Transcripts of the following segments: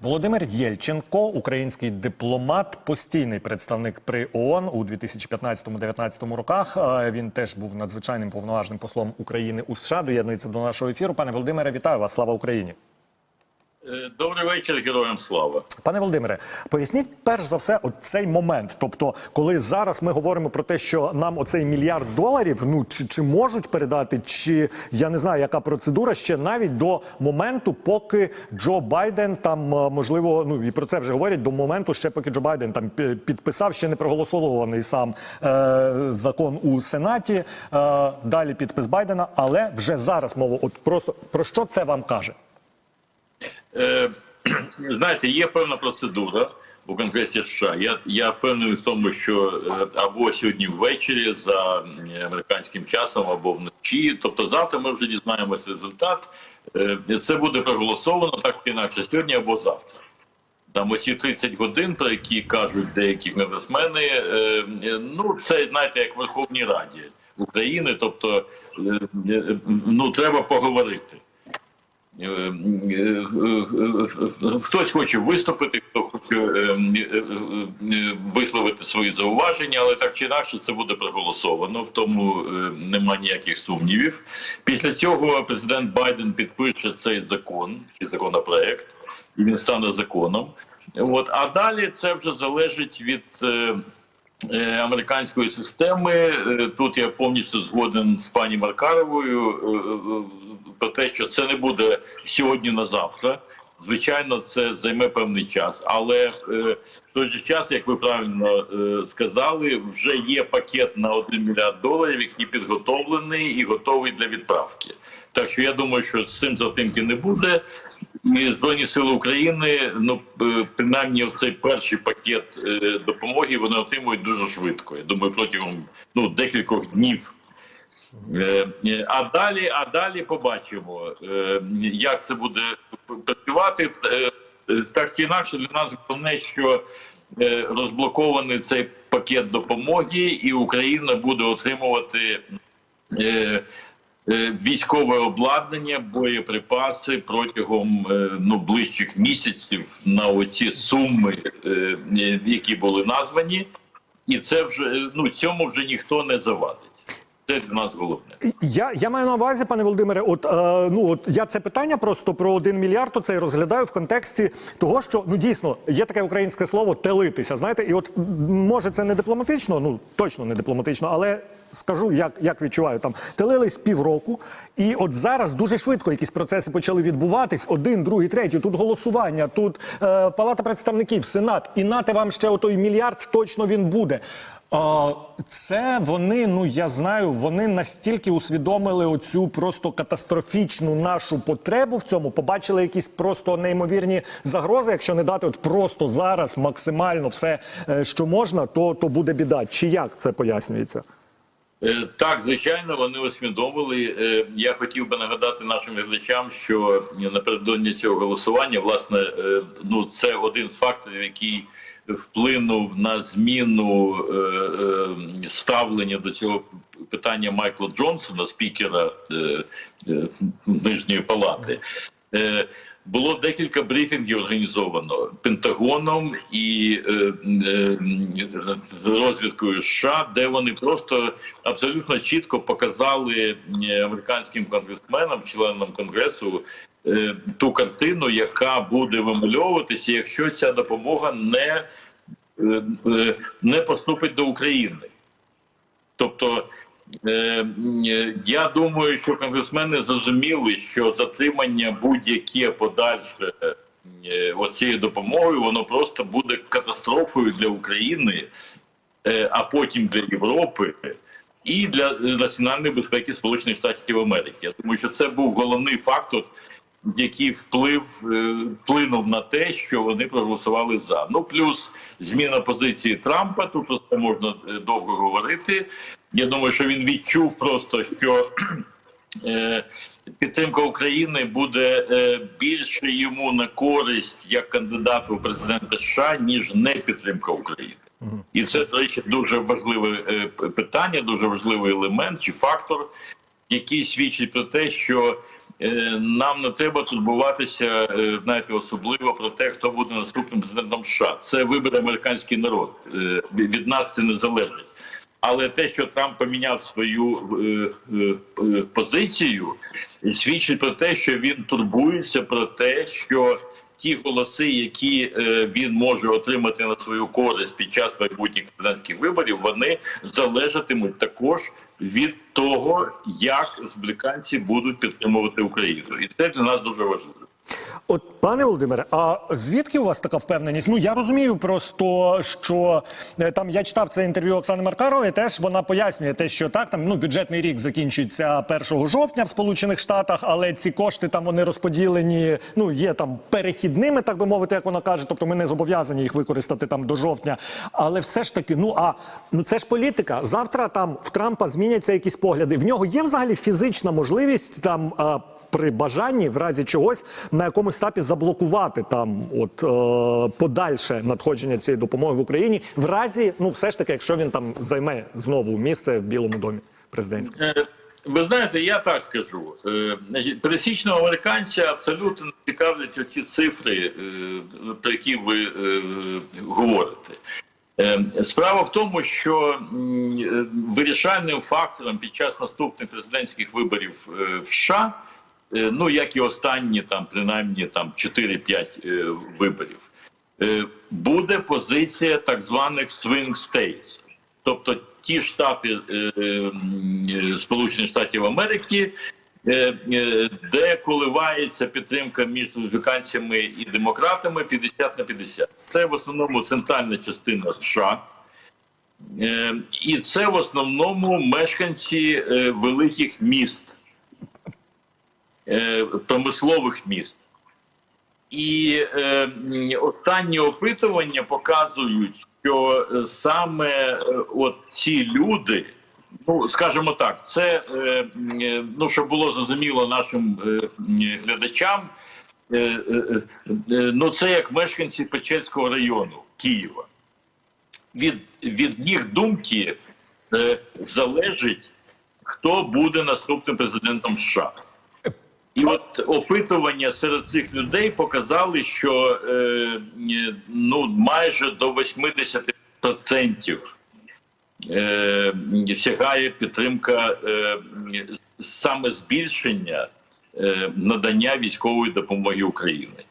Володимир Єльченко, український дипломат, постійний представник при ООН у 2015-2019 роках. Він теж був надзвичайним повноважним послом України у США. Доєднується до нашого ефіру. Пане Володимире, вітаю вас! Слава Україні! Добрий вечір, героям слава. Пане Володимире, поясніть перш за все цей момент. Тобто, коли зараз ми говоримо про те, що нам оцей мільярд доларів, ну чи, чи можуть передати, чи я не знаю, яка процедура ще навіть до моменту, поки Джо Байден там е, можливо, ну і про це вже говорять до моменту, ще поки Джо Байден там пі- підписав ще не проголосований сам е, закон у Сенаті. Е, далі підпис Байдена, але вже зараз мова. От просто про що це вам каже? Е, знаєте, є певна процедура у Конгресі США. Я, я впевнений в тому, що е, або сьогодні ввечері за е, американським часом, або вночі. Тобто завтра ми вже дізнаємося результат. Е, це буде проголосовано так чи інакше сьогодні або завтра. Там оці 30 годин, про які кажуть деякі конгресмени, ну це знаєте, як в Верховній Раді України. Тобто, ну треба поговорити. Е, е, е, Хтось хоче виступити, хто хоче висловити свої зауваження, але так чи інакше це буде проголосовано. В тому нема ніяких сумнівів. Після цього президент Байден підпише цей закон чи законопроект, і він стане законом. От а далі це вже залежить від. Е, Американської системи Е, тут я повністю згоден з пані Маркаровою е, про те, що це не буде сьогодні на завтра. Звичайно, це займе певний час, але в той же час, як ви правильно сказали, вже є пакет на 1 мільярд доларів, який підготовлений і готовий для відправки. Так що я думаю, що з цим затримки не буде. Збройні сили України, ну е, принаймні, цей перший пакет е, допомоги вони отримують дуже швидко. Я думаю, протягом ну декількох днів. Е, А далі, а далі побачимо, як це буде працювати. Так чи інакше, для нас головне, що розблокований цей пакет допомоги, і Україна буде отримувати військове обладнання, боєприпаси протягом е, ну ближчих місяців на оці суми, е, е, які були названі, і це вже е, ну цьому вже ніхто не завадить. Це для нас головне. Я, я маю на увазі, пане Володимире, от е, ну от я це питання просто про один мільярд то це і розглядаю в контексті того, що ну дійсно є таке українське слово телитися. Знаєте, і от може це не дипломатично, ну точно не дипломатично, але. Скажу, як, як відчуваю там телились півроку, і от зараз дуже швидко якісь процеси почали відбуватись. Один, другий, третій. Тут голосування, тут е, палата представників, сенат, і нате вам ще отой мільярд. Точно він буде. Це вони, ну я знаю, вони настільки усвідомили оцю просто катастрофічну нашу потребу в цьому, побачили якісь просто неймовірні загрози. Якщо не дати от просто зараз максимально все, е, що можна, то, то буде біда. Чи як це пояснюється? Е, Так, звичайно, вони усвідомили. Е, Я хотів би нагадати нашим глядачам, що напередодні цього голосування, власне, ну це один з факторів, який вплинув на зміну е, е, ставлення до цього питання Майкла Джонсона, спікера е, Нижньої палати. Було декілька брифінгів організовано Пентагоном і розвідкою США, де вони просто абсолютно чітко показали американським конгресменам, членам конгресу, ту картину, яка буде вимальовуватися, якщо ця допомога не, е, е, не поступить до України. Тобто, е, е, я думаю, що конгресмени зрозуміли, що затримання будь-яке подальше е, оцією допомогою, воно просто буде катастрофою для України, е, а потім для Європи. І для е, національної безпеки Сполучених Штатів Америки. Я думаю, що це був головний фактор, який вплив е, вплинув на те, що вони проголосували за. Ну плюс зміна позиції Трампа. Тут про це можна е, довго говорити. Я думаю, що він відчув просто, що е, підтримка України буде більше йому на користь як кандидату у президенти США, ніж не підтримка України. І це, до речі, дуже важливе питання, дуже важливий елемент чи фактор, який свідчить про те, що нам не треба турбуватися, е, знаєте, особливо про те, хто буде наступним президентом США. Це вибере американський народ. Е, Від нас це не залежить. Але те, що Трамп поміняв свою е, е, е, позицію, свідчить про те, що він турбується про те, що ті голоси, які е, він може отримати на свою користь під час майбутніх президентських виборів, вони залежатимуть також від того, як республіканці будуть підтримувати Україну, і це для нас дуже важливо. От, пане Володимире, а звідки у вас така впевненість? Ну я розумію просто, що е, там я читав це інтерв'ю Оксани Маркарової. Теж вона пояснює те, що так там ну бюджетний рік закінчується 1 жовтня в Сполучених Штатах, але ці кошти там вони розподілені. Ну є там перехідними, так би мовити, як вона каже. Тобто ми не зобов'язані їх використати там до жовтня. Але все ж таки, ну а ну це ж політика. Завтра там в Трампа зміняться якісь погляди. В нього є взагалі фізична можливість там. При бажанні в разі чогось на якомусь етапі заблокувати там от е, подальше надходження цієї допомоги в Україні, в разі, ну все ж таки, якщо він там займе знову місце в Білому домі президентському. Е, Ви знаєте, я так скажу. Е, Пересічного американця абсолютно не цікавлять оці цифри, е, про які ви говорите. Справа в тому, що вирішальним фактором під час наступних президентських виборів в США, ну як і останні там принаймні там 4-5 е, виборів, е, буде позиція так званих swing states. Тобто ті штати е, е, Сполучених Штатів Америки, е, е, де коливається підтримка між республіканцями і демократами 50 на 50. Це в основному центральна частина США. Е, І це в основному мешканці е, великих міст, е, промислових міст. І е, останні опитування показують, що е, саме е, от ці люди, ну скажімо так, це е, е, ну щоб було зрозуміло нашим е, глядачам. е, е, е, е, Ну, це як мешканці Печерського району Києва. Від, від їх думки е, залежить, хто буде наступним президентом США. І от опитування серед цих людей показали, що е, ну майже до 80% е, сягає підтримка е, саме збільшення е, надання військової допомоги Україні.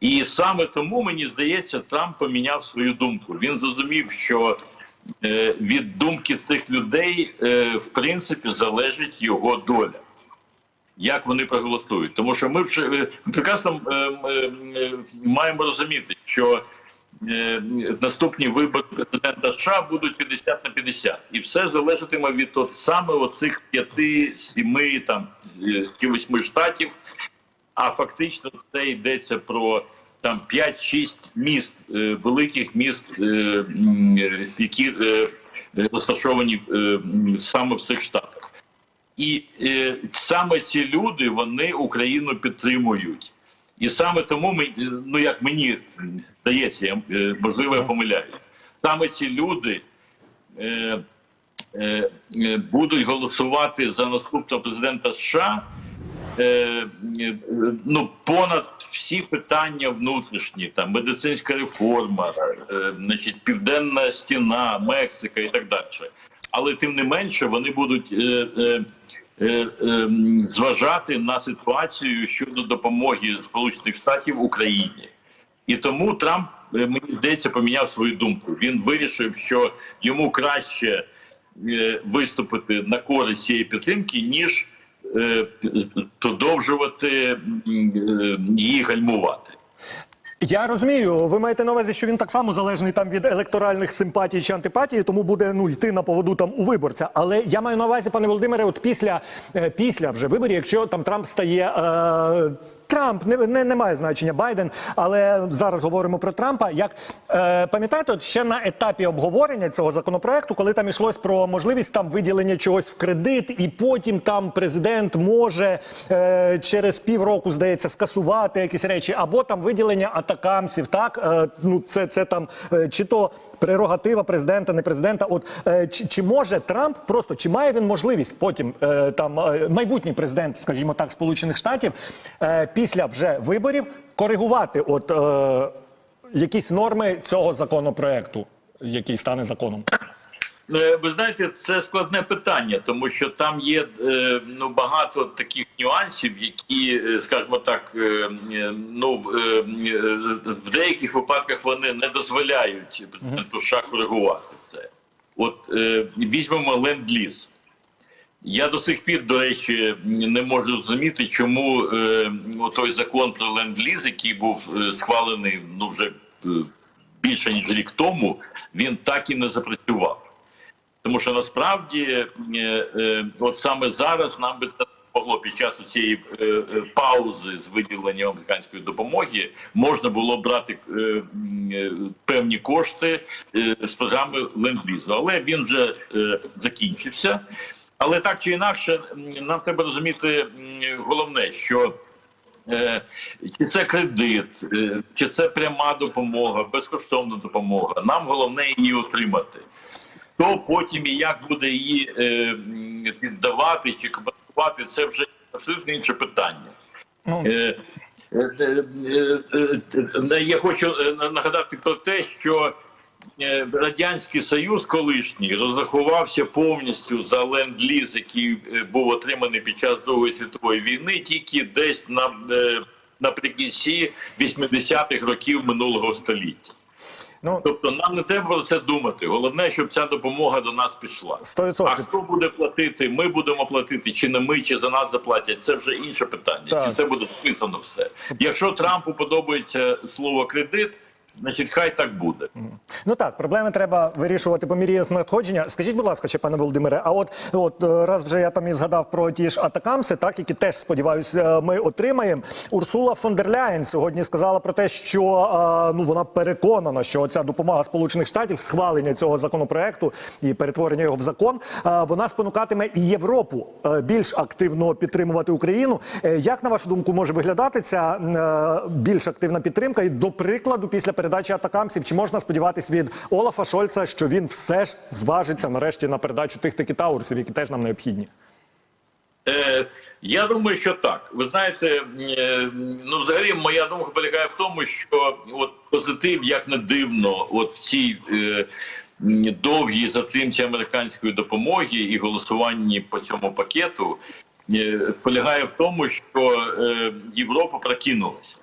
І саме тому мені здається, Трамп поміняв свою думку. Він зрозумів, що е, від думки цих людей е, в принципі залежить його доля як вони проголосують. Тому що ми вже е, прекрасно е, е, маємо розуміти, що наступні вибори президента США будуть 50 на 50. І все залежатиме від от саме оцих п'яти, сіми там чи восьми штатів. А фактично це йдеться про там 5-6 міст, великих міст, які розташовані саме в цих штатах. І е, саме ці люди вони Україну підтримують. І саме тому ми, е, ну як мені здається, я, е, можливо, я помиляю. Саме ці люди е, е, е, будуть голосувати за наступного президента США. Е, ну, понад всі питання внутрішні, там медицинська реформа, е, значить, південна стіна, Мексика і так далі. Але тим не менше вони будуть е, е, е, е, зважати на ситуацію щодо допомоги Сполучених Штатів Україні. І тому Трамп, е, мені здається, поміняв свою думку. Він вирішив, що йому краще е, виступити на користь цієї підтримки, ніж е, продовжувати е, її гальмувати. Я розумію, ви маєте на увазі, що він так само залежний там від електоральних симпатій чи антипатії, тому буде ну йти на поводу там у виборця. Але я маю на увазі, пане Володимире, от після, е, після вже виборів, якщо там Трамп стає е, Трамп не, не, не має значення Байден, але зараз говоримо про Трампа. Як е, пам'ятаєте, ще на етапі обговорення цього законопроекту, коли там йшлось про можливість там виділення чогось в кредит, і потім там президент може е, через півроку, здається, скасувати якісь речі, або там виділення атакамсів. Так е, ну це, це там е, чи то прерогатива президента, не президента. От е, чи, чи може Трамп просто чи має він можливість потім е, там е, майбутній президент, скажімо так, Сполучених Штатів е, після вже виборів коригувати от е, якісь норми цього законопроекту, який стане законом? Е, Ви знаєте, це складне питання, тому що там є е, ну багато таких нюансів, які, е, скажімо так, ну в, деяких випадках вони не дозволяють президенту США коригувати це. От візьмемо ленд-ліз. Я до сих пір, до речі, не можу зрозуміти, чому е, той закон про ленд-ліз, який був схвалений ну вже більше ніж рік тому, він так і не запрацював. Тому що насправді, е, е, от саме зараз нам би могло під час цієї е, паузи з виділенням американської допомоги можна було брати певні кошти з програми ленд-лізу. Але він вже закінчився. Але так чи інакше, нам треба розуміти головне, що Чи це кредит, чи це пряма допомога, безкоштовна допомога. Нам головне її отримати. Хто потім і як буде її е, м, віддавати чи компенсувати, це вже абсолютно інше питання. Ну. Е, е, е, е, е, Я хочу е, нагадати про те, що Радянський Союз колишній розрахувався повністю за ленд-ліз, який був отриманий під час Другої світової війни, тільки десь на, наприкінці 80-х років минулого століття. Ну Тобто нам не треба про це думати. Головне, щоб ця допомога до нас пішла. 100%. А хто буде платити? Ми будемо платити, чи не ми, чи за нас заплатять. Це вже інше питання. Так. Чи це буде списано все? Якщо Трампу подобається слово кредит, значить хай так буде. Ну так, проблеми треба вирішувати по мірі надходження. Скажіть, будь ласка, ще пане Володимире, а от от е, раз вже я там і згадав про ті ж атакамси, так які теж сподіваюся, ми отримаємо. Урсула фон дер Ляєн сьогодні сказала про те, що е, ну вона переконана, що ця допомога Сполучених Штатів, схвалення цього законопроекту і перетворення його в закон, е, вона спонукатиме і Європу е, більш активно підтримувати Україну. Е, Як на вашу думку може виглядати ця е, більш активна підтримка? І до прикладу, після передачі атакамсів, чи можна сподіватись від Олафа Шольца, що він все ж зважиться нарешті на передачу тих таки таурсів, які теж нам необхідні? Е, я думаю, що так. Ви знаєте, е, ну взагалі моя думка полягає в тому, що от позитив, як не дивно, от в цій е, довгій затримці американської допомоги і голосуванні по цьому пакету, е, полягає в тому, що е, Європа прокинулася.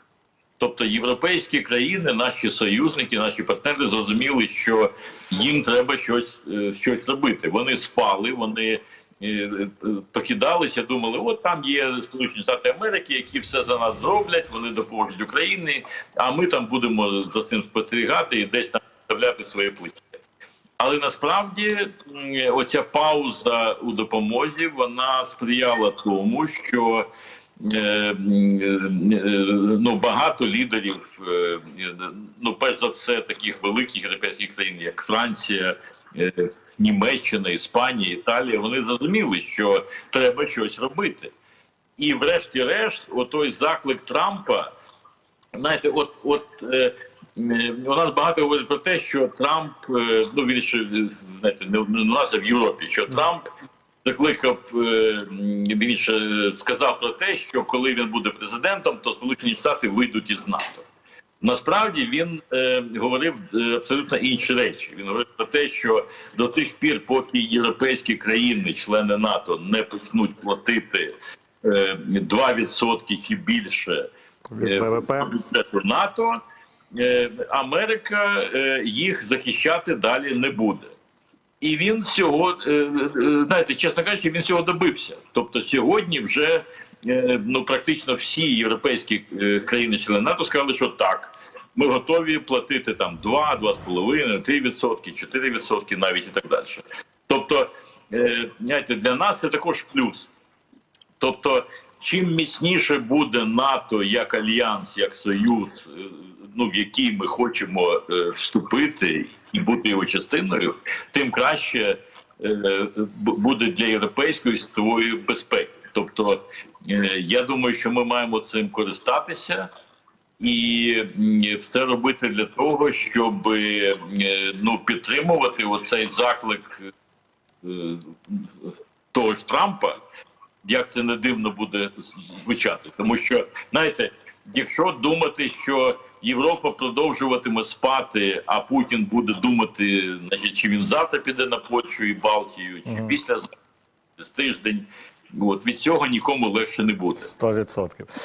Тобто європейські країни, наші союзники, наші партнери зрозуміли, що їм треба щось, е, щось робити. Вони спали, вони е, е, покидалися, думали, от там є Сполучені Штати Америки, які все за нас зроблять, вони допоможуть Україні, а ми там будемо за цим спостерігати і десь там вставляти своє плече. Але насправді оця пауза у допомозі вона сприяла тому, що ну, багато лідерів, е, ну перш за все, таких великих європейських країн, як Франція, е, Німеччина, Іспанія, Італія, вони зрозуміли, що треба щось робити. І, врешті-решт, отой заклик Трампа, знаєте, от, от е, е, у нас багато говорять про те, що Трамп, е, ну він ще знаєте, не у нас, а в Європі, що Трамп закликав, е, ще сказав про те, що коли він буде президентом, то Сполучені Штати вийдуть із НАТО. Насправді він е, говорив е, абсолютно інші речі. Він говорив про те, що до тих пір, поки європейські країни, члени НАТО, не почнуть платити е, 2% чи більше е, бюджету НАТО, е, Америка е, їх захищати далі не буде. І він цього, е, е, знаєте, чесно кажучи, він цього добився. Тобто сьогодні вже е, ну, практично всі європейські країни-члени НАТО сказали, що так, ми готові платити там 2, 2,5, 3 відсотки, 4 відсотки навіть і так далі. Тобто, знаєте, для нас це також плюс. Тобто чим міцніше буде НАТО як альянс, як союз, ну в який ми хочемо е, вступити і бути його частиною, тим краще е, буде для європейської світової безпеки. Тобто, е, я думаю, що ми маємо цим користатися. І це робити для того, щоб ну підтримувати оцей заклик того ж Трампа, як це не дивно буде звучати. Тому що, знаєте, якщо думати, що Європа продовжуватиме спати, а Путін буде думати, значить, чи він завтра піде на Польщу і Балтію, чи після з тиждень, от від цього нікому легше не буде. Сто відсотків.